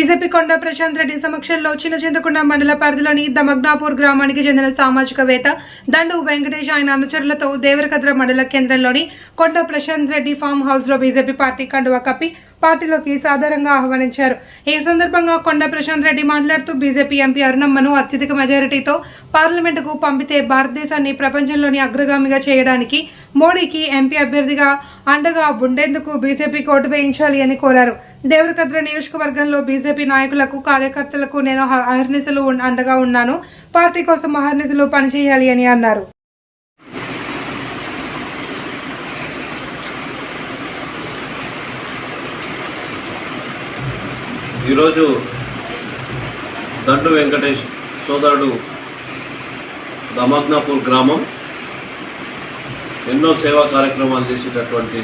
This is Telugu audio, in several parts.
బీజేపీ కొండ ప్రశాంత్ రెడ్డి సమక్షంలో చిన్న చింతకుండ మండల పరిధిలోని దమగ్నాపూర్ గ్రామానికి చెందిన సామాజికవేత్త దండు వెంకటేష్ ఆయన అనుచరులతో దేవరకద్ర మండల కేంద్రంలోని కొండ ప్రశాంత్ రెడ్డి ఫామ్ హౌస్లో బీజేపీ పార్టీ కండువా కప్పి పార్టీలోకి సాధారణంగా ఆహ్వానించారు. ఈ సందర్భంగా కొండ ప్రశాంత్ రెడ్డి మాట్లాడుతూ బీజేపీ ఎంపీ అరుణమ్మను అత్యధిక మెజారిటీతో పార్లమెంటుకు పంపితే భారతదేశాన్ని ప్రపంచంలోని అగ్రగామిగా చేయడానికి మోడీకి ఎంపీ అభ్యర్థిగా అండగా ఉండేందుకు బీజేపీకి ఓటు వేయించాలి అని కోరారు. దేవరకద్ర నియోజకవర్గంలో బీజేపీ నాయకులకు కార్యకర్తలకు నేను అహర్నిశలు అండగా ఉన్నాను. పార్టీ కోసం అహర్నిశలు పనిచేయాలి అని అన్నారు. ఈరోజు దండు వెంకటేష్ సోదరుడు దమగ్నాపూర్ గ్రామం ఎన్నో సేవా కార్యక్రమాలు చేసేటటువంటి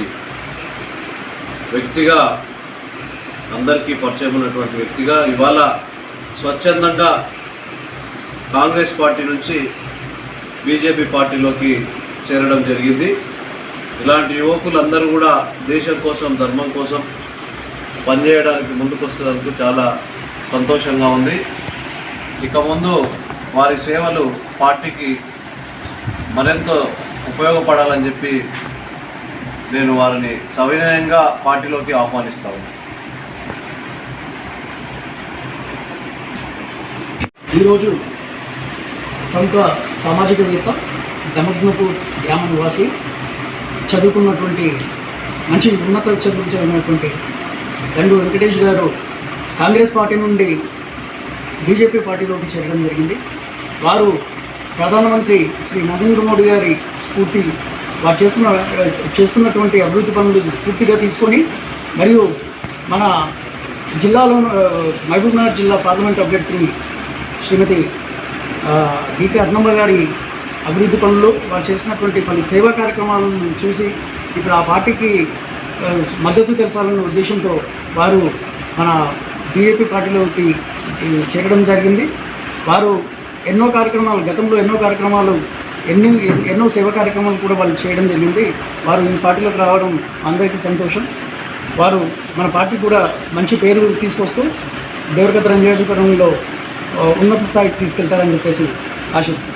వ్యక్తిగా అందరికీ పరిచయం ఉన్నటువంటి వ్యక్తిగా ఇవాళ స్వచ్ఛందంగా కాంగ్రెస్ పార్టీ నుంచి బీజేపీ పార్టీలోకి చేరడం జరిగింది. ఇలాంటి యువకులందరూ కూడా దేశం కోసం ధర్మం కోసం పనిచేయడానికి ముందుకొస్తున్నందుకు చాలా సంతోషంగా ఉంది. ఇక ముందు వారి సేవలు పార్టీకి మరింత ఉపయోగపడాలని చెప్పి నేను వారిని సవినయంగా పార్టీలోకి ఆహ్వానిస్తాను ఈరోజు ప్రముఖ సామాజికవేత్త దమగ్నపు గ్రామ నివాసి చదువుకున్నటువంటి మంచి ఉన్నత చదువులు చదివినటువంటి దండు వెంకటేష్ గారు కాంగ్రెస్ పార్టీ నుండి బీజేపీ పార్టీలోకి చేరడం జరిగింది. వారు ప్రధానమంత్రి శ్రీ నరేంద్ర మోడీ గారి స్ఫూర్తి వారు చేస్తున్న చేస్తున్నటువంటి అభివృద్ధి పనులు స్ఫూర్తిగా తీసుకొని మరియు మన జిల్లాలో మహబూబ్నగర్ జిల్లా పార్లమెంట్ అభ్యర్థి శ్రీమతి డికే అర్ణమ్మ గారి అభివృద్ధి పనులు వారు చేసినటువంటి కొన్ని సేవా కార్యక్రమాలను చూసి ఇప్పుడు ఆ పార్టీకి మద్దతు తెలపాలన్న ఉద్దేశంతో వారు మన బీజేపీ పార్టీలోకి చేరడం జరిగింది. వారు ఎన్నో కార్యక్రమాలు గతంలో ఎన్నో కార్యక్రమాలు ఎన్ని ఎన్నో సేవా కార్యక్రమాలు కూడా వాళ్ళు చేయడం జరిగింది. వారు ఈ పార్టీలోకి రావడం అందరికీ సంతోషం. వారు మన పార్టీ కూడా మంచి పేరు తీసుకొస్తూ నియోజకవర్గంలో ఆ, ఉన్నత స్థాయికి తీసుకెళ్తారని చెప్పేసి ఆశిస్తున్నాను